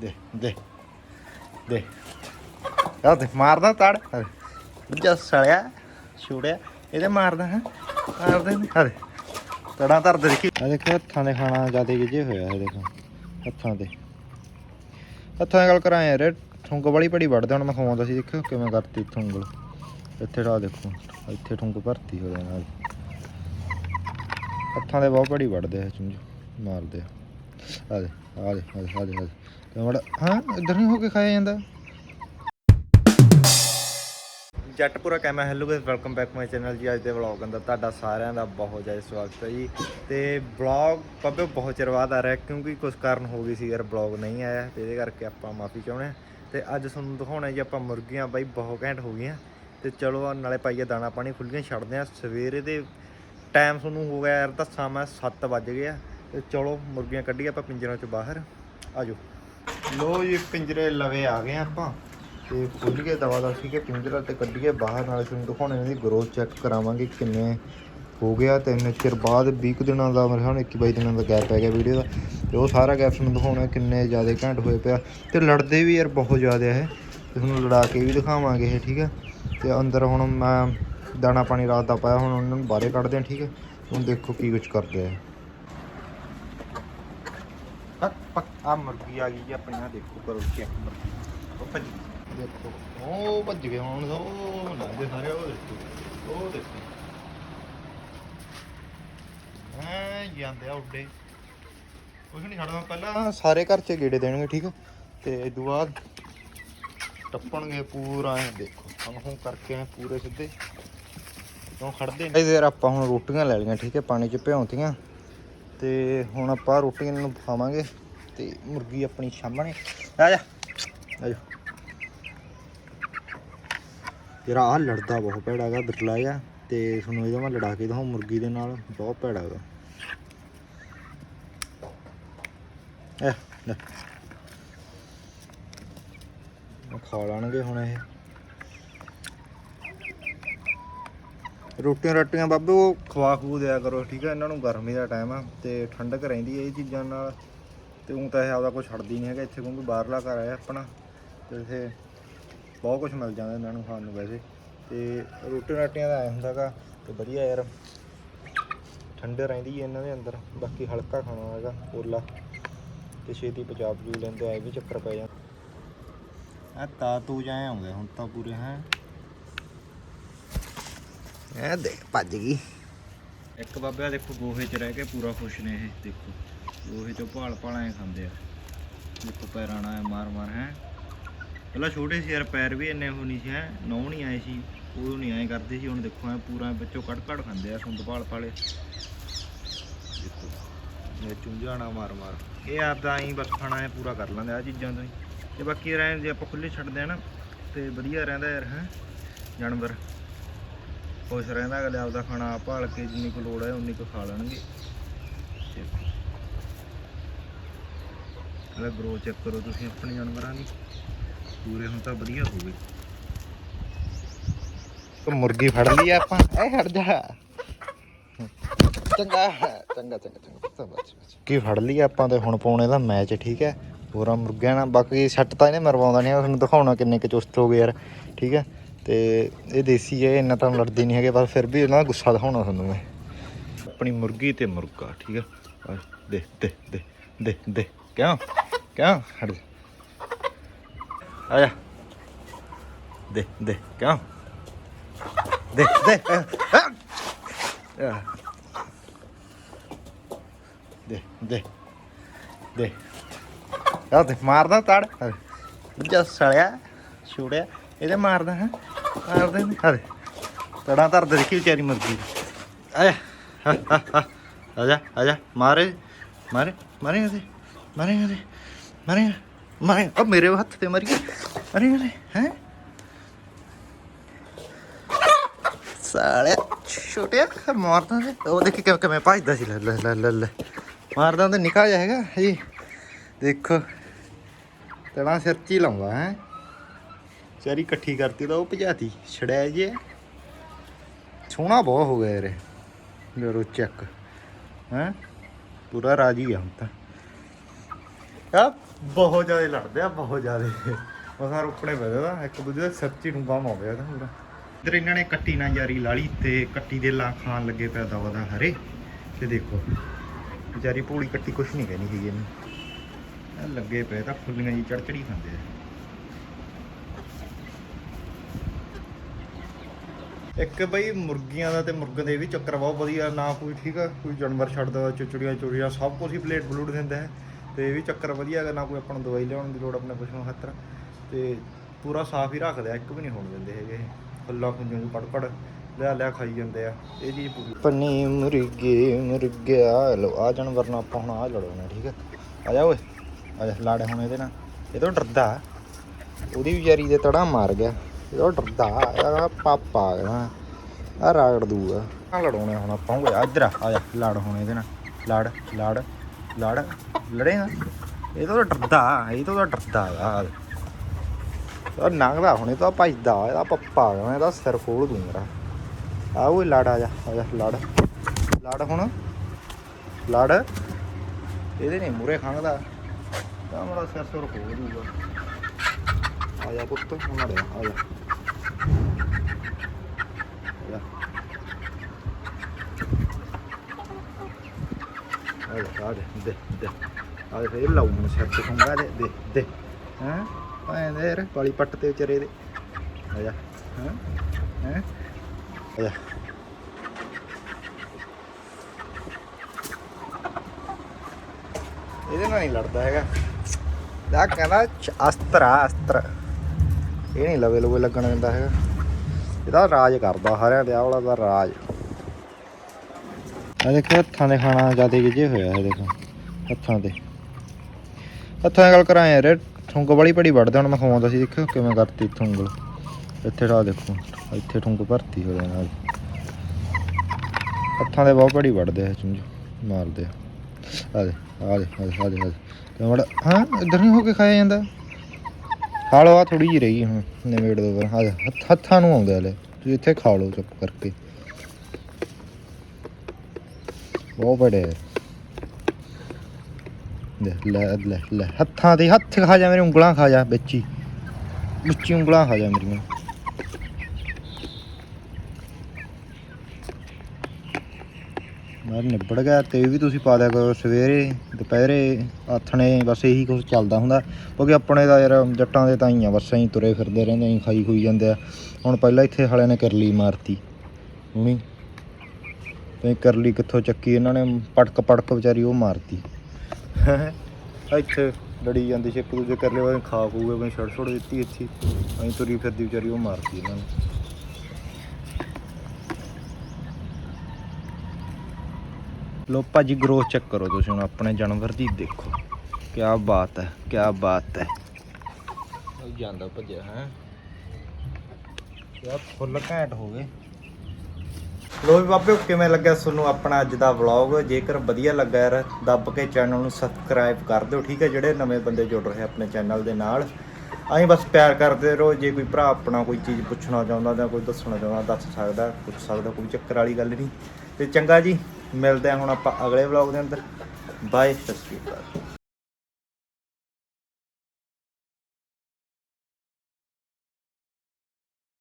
ਦੇ ਦੇ ਦੇ। ਆ ਤੇ ਮਾਰਦਾ ਤੜ। ਦੂਜਾ ਸੜਿਆ ਛੁੜਿਆ। ਇਹਦੇ ਮਾਰਦਾ, ਹੈ? ਮਾਰਦੇ ਨੇ। ਆ ਤੜਾਂ ਧਰਦੇ ਦੇਖੀ। ਆ ਦੇਖੋ, ਹੱਥਾਂ ਦੇ ਖਾਣਾ ਜਿਆਦੇ ਗਿਜੇ ਹੋਇਆ ਇਹ ਦੇਖੋ। ਹੱਥਾਂ ਤੇ ਹੱਥਾਂ ਦੀ ਗੱਲ ਕਰਾਂ ਯਾਰ ਠੁੰਗ ਵਾਲੀ ਪੜੀ ਵੜਦੇ ਹੁਣ ਮੈਂ ਖਵਾਉਂਦਾ ਸੀ ਦੇਖੋ ਕਿਵੇਂ ਕਰਤੀ ਠੁੰਗਲ ਇੱਥੇ ਰਾ ਦੇਖੋ, ਇੱਥੇ ਠੁੰਗ ਭਰਤੀ ਹੋ ਜਾਣਾ। ਹੱਥਾਂ ਦੇ ਬਹੁਤ ਬੜੀ ਵੜਦੇ ਆ ਚੁੰਝ। ਮਾਰਦੇ ਆ। ਆ ਦੇ ਆ ਦੇ ਆ ਦੇ ਆ ਦੇ ਆ ਦੇ ਕਿਵੇਂ ਹਾਂ, ਇਧਰ ਨਹੀਂ ਹੋ ਕੇ ਖਾਇਆ ਜਾਂਦਾ। Jattpura camera hello guys welcome back my channel ਜੀ। ਅੱਜ ਦੇ ਵਲੌਗ ਅੰਦਰ ਤੁਹਾਡਾ ਸਾਰਿਆਂ ਦਾ ਬਹੁਤ ਜ਼ਿਆਦਾ ਸਵਾਗਤ ਹੈ ਜੀ। ਤੇ ਵਲੌਗ ਪੱਬੇ ਬਹੁਤ ਚਿਰ ਬਾਅਦ ਆ ਰਿਹਾ, ਕਿਉਂਕਿ ਕੁਝ ਕਾਰਨ ਹੋ ਗਈ ਸੀ ਯਾਰ ਵਲੌਗ ਨਹੀਂ ਆਇਆ। ਤੇ ਇਹਦੇ ਕਰਕੇ ਆਪਾਂ ਮਾਫੀ ਚਾਹੁੰਦੇ ਹਾਂ। ਤੇ ਅੱਜ ਤੁਹਾਨੂੰ ਦਿਖਾਉਣਾ ਜੀ, ਆਪਾਂ ਮੁਰਗੀਆਂ ਬਾਈ ਬਹੁਤ ਘੈਂਟ ਹੋ ਗਈਆਂ। ਤੇ ਚਲੋ ਨਾਲੇ ਪਾਈਏ ਦਾਣਾ ਪਾਣੀ ਖੁੱਲੀਆਂ ਛੱਡਦੇ ਆ ਸਵੇਰੇ ਦੇ ਟਾਈਮ ਤੁਹਾਨੂੰ ਹੋ ਗਿਆ ਯਾਰ, ਦੱਸਾਂ ਮੈਂ 7 ਵੱਜ ਗਿਆ ਤੇ ਚਲੋ ਮੁਰਗੀਆਂ ਕੱਢੀਏ ਆਪਾਂ ਪਿੰਜਰਾਂ ਚੋਂ ਬਾਹਰ। ਆਜੋ। ਲੋ ਜੀ, ਪਿੰਜਰੇ ਲਵੇ ਆ ਗਏ ਆਪਾਂ। ਤੇ ਖੁੱਲ ਕੇ ਦਵਾ ਦਾ ਸੀ ਕਿ ਪਿੰਜਰਾ ਤੇ ਕੱਢੀਏ ਬਾਹਰ, ਨਾਲ ਤੁਹਾਨੂੰ ਦਿਖਾਉਣੇ ਇਹਨਾਂ ਦੀ ਗਰੋਥ ਚੈੱਕ ਕਰਾਵਾਂਗੇ ਕਿੰਨੇ ਹੋ ਗਿਆ। ਤਿੰਨ ਚਿਰ ਬਾਅਦ 20 ਕੁ ਦਿਨਾਂ ਦਾ ਮੇਰੇ ਖਿਆਲ 21 22 ਦਿਨਾਂ ਦਾ ਗੈਪ ਪੈ ਗਿਆ ਵੀਡੀਓ ਦਾ। ਤੇ ਉਹ ਸਾਰਾ ਗੈਪ ਤੁਹਾਨੂੰ ਦਿਖਾਉਣਾ ਕਿੰਨੇ ਜ਼ਿਆਦਾ ਘੰਟ ਹੋਏ ਪਿਆ। ਤੇ ਲੜਦੇ ਵੀ ਯਾਰ ਬਹੁਤ ਜ਼ਿਆਦਾ ਇਹ ਤੇ ਤੁਹਾਨੂੰ ਲੜਾ ਕੇ ਵੀ ਦਿਖਾਵਾਂਗੇ ਇਹ, ਠੀਕ ਹੈ। ਤੇ ਅੰਦਰ ਹੁਣ ਮੈਂ ਦਾਣਾ ਪਾਣੀ ਰਾਤ ਦਾ ਪਾਇਆ, ਹੁਣ ਉਹਨਾਂ ਨੂੰ ਬਾਹਰੇ ਕੱਢਦੇ ਆ ਠੀਕ ਹੈ। ਹੁਣ ਦੇਖੋ ਕੀ ਕੁਝ ਕਰਦੇ ਆ। ਪੱਕ ਪੱਕ ਆ ਮੁਰਗੀ ਆ ਗਈ ਜੀ ਆਪਣੀ ਆ ਦੇਖੋ ਕਰੋ ਚੈੱਕ ਮੁਰਗੀ। ਉਹ ਭੱਜ ਦੇਖੋ ਉਹ ਭੱਜ ਗਏ ਹੁਣ ਉਹ ਲੱਗਦੇ ਸਾਰੇ ਉਹ ਦੇਖੋ ਉਹ ਦੇਖੋ। ਹਾਂ ਜਾਂਦੇ ਆ ਉੱਡੇ। ਕੁਝ ਨਹੀਂ ਛੱਡਦਾ ਪਹਿਲਾਂ ਸਾਰੇ ਘਰ 'ਚ ਗੇੜੇ ਦੇਣਗੇ ਠੀਕ ਹੈ ਤੇ ਇਸ ਤੋਂ ਬਾਅਦ ਟੱਪਣਗੇ ਪੂਰਾ ਐਂ ਦੇਖੋ ਹਮ ਹੂੰ ਕਰਕੇ ਐਂ ਪੂਰੇ ਸਿੱਧੇ। ਕਿਉਂ ਖੜਦੇ ਨੇ? ਯਾਰ ਆਪਾਂ ਹੁਣ ਰੋਟੀਆਂ ਲੈ ਲਈਆਂ ਠੀਕ ਹੈ ਪਾਣੀ 'ਚ ਭਿਉਂਤੀਆਂ ਤੇ ਹੁਣ ਆਪਾਂ ਰੋਟੀ ਇਹਨਾਂ ਨੂੰ ਖਾਵਾਂਗੇ ਤੇ ਮੁਰਗੀ ਆਪਣੀ ਸਾਹਮਣੇ ਆ ਜਾ। ਆ ਜਾ। ਜਰਾ ਆ ਲੜਦਾ ਬਹੁਤ ਭੈੜਾ ਹੈਗਾ ਬਿਰਲਾ ਜਿਹਾ। ਤੇ ਤੁਹਾਨੂੰ ਇਹਦਾ ਮੈਂ ਲੜਾ ਕੇ ਦਿਖਾਉਂ, ਮੁਰਗੀ ਦੇ ਨਾਲ। ਬਹੁਤ ਭੈੜਾ ਹੈਗਾ ਐ ਲੈ। ਖਾ ਲੈਣਗੇ ਹੁਣ ਇਹ। ਰੋਟੀਆਂ ਰੱਟੀਆਂ ਬਾਬੂ, ਉਹ ਖਵਾ ਖੂ ਦਿਆ ਕਰੋ, ਠੀਕ ਹੈ ਇਹਨਾਂ ਨੂੰ ਗਰਮੀ ਦਾ ਟਾਈਮ ਆ ਤੇ ਠੰਡਕ ਰਹਿੰਦੀ ਹੈ ਇਹ ਚੀਜ਼ਾਂ ਨਾਲ। ਤੇ ਉਹ ਤਾਂ ਇਹ ਆਪਦਾ ਕੁਝ ਛੱਡਦੀ ਨਹੀਂ ਹੈਗਾ ਇੱਥੇ, ਕਿਉਂਕਿ ਬਾਹਰਲਾ ਘਰ ਹੈ ਆਪਣਾ। ਤੇ ਇੱਥੇ ਬਹੁਤ ਕੁਝ ਮਿਲ ਜਾਂਦਾ ਇਹਨਾਂ ਨੂੰ ਖਾਣ ਨੂੰ ਵੈਸੇ। ਤੇ ਰੋਟੀ ਰਾਟੀਆਂ ਦਾ ਐ ਹੁੰਦਾਗਾ ਤੇ ਵਧੀਆ ਯਾਰ, ਠੰਡੇ ਰਹਿੰਦੀ ਹੈ ਇਹਨਾਂ ਦੇ ਅੰਦਰ। ਬਾਕੀ ਹਲਕਾ ਖਾਣਾ ਹੈਗਾ ਪੋਲਾ ਤੇ ਛੇਤੀ ਪਚਾਪ ਜੂ ਲੈਂਦੇ ਆ ਵੀ ਚੱਕਰ ਪੈ ਜਾਂਦਾ। ਆ ਤਾ ਤੂੰ ਜਾਏ ਆਉਂਦੇ ਹੁਣ ਤਾਂ ਪੂਰੇ, ਹੈ। ਇਹ ਦੇਖ, ਭੱਜ ਗਈ। ਇੱਕ ਬਾਬਿਆ ਦੇਖੋ, ਗੋਹੇ 'ਚ ਰਹਿ ਕੇ ਪੂਰਾ ਖੁਸ਼ ਨੇ ਇਹ, ਦੇਖੋ। ਗੋਹੇ 'ਚੋਂ ਭਾਲ ਭਾਲ ਐ ਖਾਂਦੇ ਆ। ਦੇਖੋ, ਪੈਰਾਂ ਨਾਲ ਮਾਰ ਮਾਰ, ਹੈ। ਪਹਿਲਾਂ ਛੋਟੇ ਸੀ ਯਾਰ, ਪੈਰ ਵੀ ਇੰਨੇ ਹੋ ਨਹੀਂ ਸੀ, ਹੈ। ਨੌ ਨਹੀਂ ਆਏ ਸੀ, ਉਹ ਨਹੀਂ ਆਏ ਕਰਦੇ ਸੀ, ਹੁਣ ਦੇਖੋ, ਐ ਪੂਰਾ ਵਿੱਚੋਂ ਕੱਢ ਕੱਢ ਖਾਂਦੇ ਆ ਸੁੰਦ ਭਾਲ ਭਾਲੇ। ਦੇਖੋ, ਇਹ ਚੁੰਝਾਣਾ ਮਾਰ ਮਾਰ। ਇਹ ਆਪਦਾ ਐਂ ਬਸ ਖਾਣਾ ਐ ਪੂਰਾ ਕਰ ਲੈਂਦੇ ਆ ਚੀਜ਼ਾਂ ਤੋਂ ਹੀ। ਤੇ ਬਾਕੀ ਰਹਿਣ ਜੇ ਆਪਾਂ ਖੁੱਲੇ ਛੱਡਦੇ ਆ ਨਾ, ਤੇ ਵਧੀਆ ਰਹਿੰਦਾ ਯਾਰ, ਹੈ। ਜਾਨਵਰ। ਖੁਸ਼ ਰਹਿੰਦਾ ਅਗਲੇ ਆਪਦਾ ਖਾਣਾ ਆਪ ਭਾਲ ਕੇ ਜਿੰਨੀ ਕੁ ਲੋੜ ਹੈ ਉਨੀ ਕੁ ਖਾ ਲੈਣਗੇ। ਅਲੇ ਗਰੋ ਚੈੱਕ ਕਰੋ ਤੁਸੀਂ ਆਪਣੇ ਜਾਨਵਰਾਂ ਦੀ। ਪੂਰੇ ਹੁਣ ਤਾਂ ਵਧੀਆ ਹੋ ਗਏ। ਮੁਰਗੀ ਫੜ ਲਈ ਆਪਾਂ ਐ ਹਟ ਜਾ। ਚੰਗਾ ਚੰਗਾ ਚੰਗਾ ਚੰਗਾ ਕੀ ਫੜ ਲਈ ਆਪਾਂ ਤੇ ਹੁਣ ਪਾਉਣੇ ਦਾ ਮੈਚ ਠੀਕ ਹੈ? ਪੂਰਾ ਮੁਰਗਿਆਂ ਨਾਲ ਬਾਕੀ ਸੱਟ ਤਾਂ ਇਹਨੇ ਮਰਵਾਉਂਦਾ ਨਹੀਂ ਤੁਹਾਨੂੰ ਦਿਖਾਉਣਾ ਕਿੰਨੇ ਕੁ ਚੁਸਤ ਹੋ ਗਏ ਯਾਰ ਠੀਕ ਹੈ? ਤੇ ਇਹ ਦੇਸੀ ਹੈ, ਇੰਨਾ ਤਾਂ ਲੜਦੇ ਨਹੀਂ ਹੈਗੇ, ਪਰ ਫਿਰ ਵੀ ਇਹਨਾਂ ਦਾ ਗੁੱਸਾ ਦਿਖਾਉਣਾ ਤੁਹਾਨੂੰ ਮੈਂ। ਆਪਣੀ ਮੁਰਗੀ ਤੇ ਮੁਰਗਾ, ਠੀਕ ਹੈ ਆ ਦੇ ਦੇ ਦੇ ਦੇ ਦੇ। ਕਿਉਂ? ਕਿਉਂ? ਹਟ ਆ ਜਾ। ਦੇ ਦੇ, ਕਿਉਂ? ਦੇ ਦੇ ਦੇ ਦੇ ਦੇ। ਆ, ਤੇ ਮਾਰਦਾ ਤੜ। ਦੂਜਾ ਸੜਿਆ ਛੁੜਿਆ। ਇਹਦੇ ਮਾਰਦਾ, ਹੈ? ਮਾਰਦੇ ਨੇ। ਹਰੇ ਤੜਾਂ ਧਰਦੇ ਦੇਖੀ ਵਿਚਾਰੀ ਮੁਰਗੀ ਆਇਆ ਆਜਾ ਆਜਾ ਮਾਰੇ ਮਾਰੇ ਮਾਰੇ ਉਹਦੇ ਮਾਰੇ ਉਹਦੇ ਮਾਰੇ ਮਾਰੇ ਉਹ ਮੇਰੇ ਹੱਥ ਤੇ ਮਰੀ। ਗਈ ਮਾਰੇ ਉਹਦੇ ਹੈ? ਸਾਲਿਆ, ਛੋਟਿਆ ਮਾਰਦਾ ਤੇ। ਉਹ ਦੇਖ ਕਿਵੇਂ ਕਿਵੇਂ ਭੱਜਦਾ ਸੀ। ਲੈ ਲੈ ਲੈ ਲੈ ਲੈ। ਮਾਰਦਾ ਤਾਂ ਨਿਕਾ ਜਾਏਗਾ ਜੀ, ਦੇਖੋ। ਤੜਾ ਸਿਰ 'ਚ ਹੀ ਲਾਉਂਦਾ, ਹੈ? ਚਾਰੀ ਇਕੱਠੀ ਕਰਤੀ ਤਾਂ ਉਹ ਭਜਾਤੀ ਛੜਿਆ ਜੇ ਸੋਹਣਾ ਬਹੁਤ ਹੋ ਗਿਆ ਯਾਰ ਮੇਰੋ ਚੱਕ। ਹੈ? ਪੂਰਾ ਰਾਜੀ ਆ ਹੁਣ ਤਾਂ। ਆ, ਬਹੁਤ ਜ਼ਿਆਦਾ ਲੜਦੇ ਆ, ਬਹੁਤ ਜ਼ਿਆਦਾ। ਮਸਾਂ ਰੁਕਣੇ ਪੈਦੇ ਦਾ ਇੱਕ ਦੂਜੇ ਦੇ ਸਿਰ 'ਚ ਹੀ ਡੂੰਗਾ ਮਾਉਂਦੇ ਆ ਤਾਂ ਪੂਰਾ। ਇਧਰ ਇਹਨਾਂ ਨੇ ਕੱਟੀ ਨਾ ਯਾਰੀ ਲਾਲੀ ਤੇ ਕੱਟੀ ਦੇ ਲਾਂ ਖਾਣ ਲੱਗੇ ਪਿਆ ਦਵਾ ਦਾ ਹਰੇ। ਤੇ ਦੇਖੋ, ਵਿਚਾਰੀ ਭੋਲੀ ਕੱਟੀ ਕੁਛ ਨਹੀਂ ਕਹਿਣੀ ਸੀਗੀ ਇਹਨੂੰ। ਲੱਗੇ ਪਏ ਤਾਂ ਫੁੱਲੀਆਂ ਜੀ ਚੜ ਚੜੀ ਖਾਂਦੇ ਆ। ਇੱਕ ਬਈ ਮੁਰਗੀਆਂ ਦਾ ਤੇ ਮੁਰਗਾਂ ਦੇ ਵੀ ਚੱਕਰ ਬਹੁਤ ਵਧੀਆ, ਨਾ ਕੋਈ ਠੀਕ ਆ, ਕੋਈ ਜਾਨਵਰ ਛੱਡਦਾ, ਚੁਚੜੀਆਂ ਚੁੜੀਆਂ ਸਭ ਕੁਝ ਹੀ ਪਲੇਟ ਬਲੂਟ ਦਿੰਦਾ ਹੈ। ਤੇ ਇਹ ਵੀ ਚੱਕਰ ਵਧੀਆ ਹੈਗਾ, ਨਾ ਕੋਈ ਆਪਾਂ ਨੂੰ ਦਵਾਈ ਲਿਆਉਣ ਦੀ ਲੋੜ ਆਪਣੇ ਪਸ਼ੂਆਂ ਖਾਤਰ। ਤੇ ਪੂਰਾ ਸਾਫ਼ ਹੀ ਰੱਖਦੇ ਆ, ਇੱਕ ਵੀ ਨਹੀਂ ਹੋਣ ਦਿੰਦੇ ਹੈਗੇ ਇਹ। ਫੁੱਲਾ ਖੁੰਝੂ ਨੂੰ ਕੜ ਕੜ ਲਿਆ ਲਿਆ ਖਾਈ ਜਾਂਦੇ ਆ, ਇਹ ਚੀਜ਼ ਪੂਰੀ। ਪੰਨੀ ਮੁਰਗੇ, ਮੁਰਗਿਆ ਲੋ ਆ ਜਾਨਵਰ ਨੂੰ ਆਪਾਂ ਹੁਣ ਆ ਲੜਾਉਣਾ ਠੀਕ ਹੈ ਆ ਜਾ ਓਏ, ਆ ਜਾ, ਲੜ ਹੁਣ ਇਹਦੇ ਨਾਲ। ਇਹ ਤਾਂ ਡਰਦਾ। ਉਹਦੀ ਵਿਚਾਰੀ ਦੇ ਤੜਾ ਮਾਰ ਗਿਆ। ਇਹ ਡਰਦਾ ਆ ਪਾਪਾ ਆ ਗਿਆ ਆ ਰਾਗੜ ਦੂਗਾ। ਆ ਲੜਾਉਣੇ ਹੁਣ ਆਪਾਂ ਓਏ ਇੱਧਰ ਆ ਆ ਜਾ, ਲੜ ਹੁਣ ਇਹਦੇ ਨਾਲ। ਲੜ ਲੜ ਲੜ ਲੜੇਗਾ ਇਹ ਤਾਂ ਡਰਦਾ ਇਹ ਤਾਂ ਡਰਦਾ ਆ। ਉਹ ਨੰਗਦਾ ਹੁਣ, ਇਹ ਤਾਂ ਭੱਜਦਾ ਇਹਦਾ ਪੱਪਾ ਆ, ਇਹਦਾ ਸਿਰ ਖੋਲ ਦੂੰ ਮੇਰਾ। ਆ ਓਏ ਲੜ ਆ ਜਾ ਆ ਜਾ, ਲੜ। ਲੜ ਹੁਣ। ਲੜ। ਇਹਦੇ ਨੇ ਮੂਰੇ ਖੰਗਦਾ ਤਾਂ ਮੇਰਾ ਸਿਰ ਸੁਰ ਖੋਲ ਦੂਗਾ। ਆ ਜਾ ਪੁੱਤ, ਹੁਣ ਆ ਆ ਜਾ ਆ ਜਾ ਆ ਜਾ ਆ ਜਾ ਦੇ ਦੇ। ਆ ਜਾ ਫੇਰ ਲਾਉ ਮੈਨੂੰ ਸਿਰ ਤੇ ਖੰਗਾ ਦੇ ਦੇ ਹਾਂ? ਭਾਂ ਦੇ ਯਾਰ ਵਾਲੀ ਪੱਟ ਤੇ ਵਿਚਾਰੇ ਦੇ। ਆ ਜਾ। ਹਾਂ? ਹੈ? ਆ ਜਾ। ਇਹਦੇ ਨਾਲ ਨਹੀਂ ਲੜਦਾ ਹੈਗਾ। ਦਾ ਕਹਿੰਦਾ ਚ- ਅਸਤਰ ਆ, ਅਸਤਰ। ਇਹ ਨਹੀਂ ਲਵੇ ਲਵੇ ਲੱਗਣ ਦਿੰਦਾ ਹੈਗਾ। ਇਹਦਾ ਰਾਜ ਕਰਦਾ ਹਰਿਆਂ ਦੇ, ਆਹ ਵਾਲਾ ਦਾ ਰਾਜ। ਆ ਦੇਖੋ ਹੱਥਾਂ ਦੇ ਖਾਣਾ ਜ਼ਿਆਦਾ ਗਿਜੇ ਹੋਇਆ ਇਹ ਦੇਖੋ ਹੱਥਾਂ ਤੇ। ਹੱਥਾਂ ਦੀ। ਗੱਲ ਕਰਾਂ ਯਾਰ ਠੁੰਗ ਵਾਲੀ ਪੜੀ ਵੜਦਾ ਹੁਣ ਮੈਂ ਖਵਾਉਂਦਾ ਸੀ ਦੇਖੋ ਕਿਵੇਂ ਕਰਤੀ ਠੁੰਗਲ ਇੱਥੇ ਰਾ ਦੇਖੋ, ਇੱਥੇ ਠੁੰਗ ਭਰਤੀ ਹੋ ਜਾਣਾ ਹੱਥਾਂ ਦੇ ਬਹੁਤ ਪੜੀ ਵੜਦੇ ਆ ਚੁੰਝ, ਮਾਰਦੇ ਆ। ਆ ਦੇ ਆ ਦੇ ਆ ਦੇ, ਆ ਤੇ ਮੜ, ਹਾਂ, ਇੱਧਰ ਨਹੀਂ ਹੋ ਕੇ ਖਾਇਆ ਜਾਂਦਾ? ਖਾ ਆ ਥੋੜੀ ਜਿਹੀ ਰਹੀ ਹੁਣ, ਨਿਬੇੜ ਦੋ ਪਰ ਹੱਥਾਂ ਨੂੰ ਆਉਂਦੇ ਹਲੇ ਤੁਸੀਂ ਇੱਥੇ ਖਾ ਲਓ ਚੁੱਪ ਕਰਕੇ। ਬਹੁਤ ਬੜੇ ਲੈ ਲੈ ਲੈ ਹੱਥਾਂ ਤੇ ਹੱਥ ਖਾ ਜਾ, ਮੇਰੇ ਉਂਗਲਾਂ ਖਾ ਜਾ ਵਿੱਚ ਹੀ ਵਿੱਚ ਹੀ ਉਂਗਲਾਂ ਖਾ ਜਾ ਮੇਰੀਆਂ। ਮੈਂ ਨਿਬੜ ਗਿਆ, ਤੇ ਵੀ ਤੁਸੀਂ ਪਾ ਦਿਆ ਕਰੋ ਸਵੇਰੇ, ਦੁਪਹਿਰੇ, ਆਥਣੇ, ਬਸ ਇਹੀ ਕੁਝ ਚੱਲਦਾ ਹੁੰਦਾ। ਕਿਉਂਕਿ ਆਪਣੇ ਦਾ ਯਾਰ, ਜੱਟਾਂ ਦੇ ਤਾਂ ਹੀ ਆ ਬਸ ਐਂ ਤੁਰੇ ਫਿਰਦੇ ਰਹਿੰਦੇ ਐਂ ਖਾਈ ਖੂਈ ਜਾਂਦੇ ਆ। ਹੁਣ ਪਹਿਲਾਂ ਇੱਥੇ ਹਾਲਿਆਂ ਨੇ ਕਰਲੀ ਮਾਰਤੀ। ਹੁਣੀ। ਤੇ ਕਰਲੀ ਕਿੱਥੋਂ ਚੱਕੀ ਇਹਨਾਂ ਨੇ ਪਟਕ ਪਟਕ ਵਿਚਾਰੀ ਉਹ ਮਾਰਤੀ। ਇੱਥੇ ਲੜੀ ਜਾਂਦੀ ਸੀ ਇੱਕ ਦੂਜੇ ਕਰਲੇ ਵਾਲੇ ਖਾ ਖੂਗੇ ਬਈ ਛੜ ਛੜ ਦਿੱਤੀ ਇੱਥੇ। ਐਂ ਤੁਰੀ ਫਿਰਦੀ ਵਿਚਾਰੀ ਉਹ ਮਾਰਤੀ ਇਹਨਾਂ ਨੇ। ਲੋ ਭਾਜੀ ਗਰੋਥ ਚੈੱਕ ਕਰੋ ਤੁਸੀਂ ਹੁਣ ਆਪਣੇ ਜਾਨਵਰ ਦੀ ਦੇਖੋ। ਕੀ ਬਾਤ ਹੈ ਕੀ ਬਾਤ ਹੈ। ਉਹ ਜਾਂਦਾ ਭੱਜਿਆ ਹੈ। ਯਾ ਫੁੱਲ ਘੈਂਟ ਹੋ ਗਏ। ਲੋ ਵੀ ਬਾਬੇ, ਕਿਵੇਂ ਲੱਗਿਆ ਤੁਹਾਨੂੰ ਆਪਣਾ ਅੱਜ ਦਾ ਵਲੌਗ ਜੇਕਰ ਵਧੀਆ ਲੱਗਾ ਯਾਰ, ਦੱਬ ਕੇ ਚੈਨਲ ਨੂੰ ਸਬਸਕ੍ਰਾਈਬ ਕਰ ਦਿਓ, ਠੀਕ ਹੈ? ਜਿਹੜੇ ਨਵੇਂ ਬੰਦੇ ਜੁੜ ਰਹੇ ਆਪਣੇ ਚੈਨਲ ਦੇ ਨਾਲ। ਅਸੀਂ ਬਸ ਪਿਆਰ ਕਰਦੇ ਰਹੋ। ਜੇ ਕੋਈ ਭਰਾ ਆਪਣਾ ਕੋਈ ਚੀਜ਼ ਪੁੱਛਣਾ ਚਾਹੁੰਦਾ ਜਾਂ ਕੋਈ ਦੱਸਣਾ ਚਾਹੁੰਦਾ, ਦੱਸ ਸਕਦਾ, ਪੁੱਛ ਸਕਦਾ, ਕੋਈ ਚੱਕਰ ਵਾਲੀ ਗੱਲ ਨਹੀਂ। ਤੇ ਚੰਗਾ ਜੀ, ਮਿਲਦੇ ਹਾਂ ਹੁਣ ਆਪਾਂ ਅਗਲੇ ਵਲੌਗ ਦੇ ਅੰਦਰ। ਬਾਏ ਸਤਿ ਸ਼੍ਰੀ ਅਕਾਲ।